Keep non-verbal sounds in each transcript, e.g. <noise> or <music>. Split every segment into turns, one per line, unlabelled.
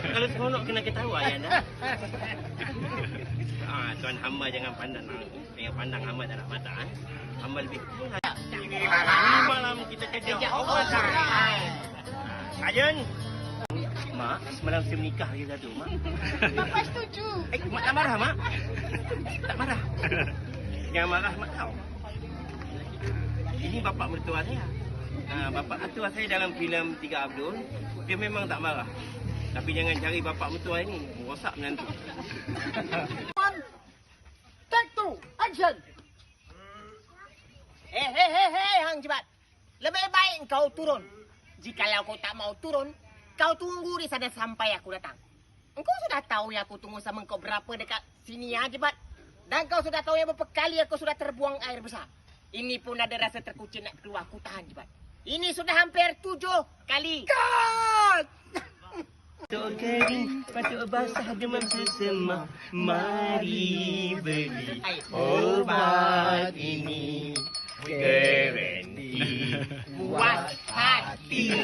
Kalau seronok kena ketawa ya anda. Ah, tuan hamba jangan pandang jangan pandang hamba tak nak mata eh. Hamba lebih ini malam kita kerja overtime. Ajun. Mak, semalam saya menikah lagi satu, Mak.
Bapa setuju.
Eh, Mak tak marah, Mak? Tak marah. Jangan marah, Mak tahu. Ini bapak mertua saya. Ha, bapak mertua saya dalam filem Tiga Abdul, dia memang tak marah. Tapi jangan cari bapak mertua ini, rosak menantu.
One, <laughs> take two, action. Eh, hei, hei, hei, Hang Jebat. Lebih baik kau turun. Jikalau kau tak mau turun, kau tunggu di sana sampai aku datang. Engkau sudah tahu yang aku tunggu sama kau berapa dekat sini ya, Jebat. Dan kau sudah tahu yang berapa kali aku sudah terbuang air besar. Ini pun ada rasa terkucing nak keluar. Aku tahan, Jebat. Ini sudah hampir tujuh kali. Cut!
Tok kering, patuk basah demam sesema. Mari beli obat ini. Garanti
Buat hati.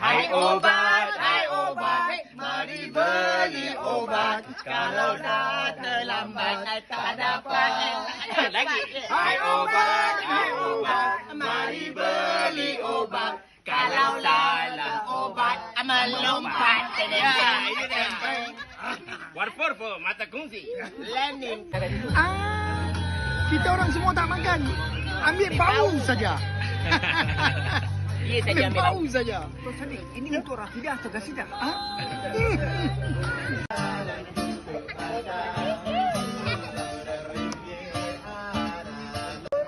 Hai obat, hai obat, mari beli obat. Kalau dah terlambat, tak dapat. Lagi. Hai obat, hai obat, mari beli obat. Kalau obat,
melompat.
Ya, ini dia. Warforfo, mata kungsi.
Lenin.
Ah, kita orang semua tak makan. Ambil bau saja. <laughs>
Dia saja
Ambil bau saja.
Tuan ini untuk Rafidah atau Gasidah?
Ah? <laughs>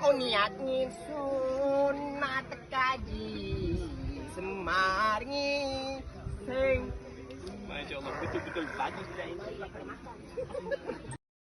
Oh niat ni sunat kaji Semarngi
Hey. you.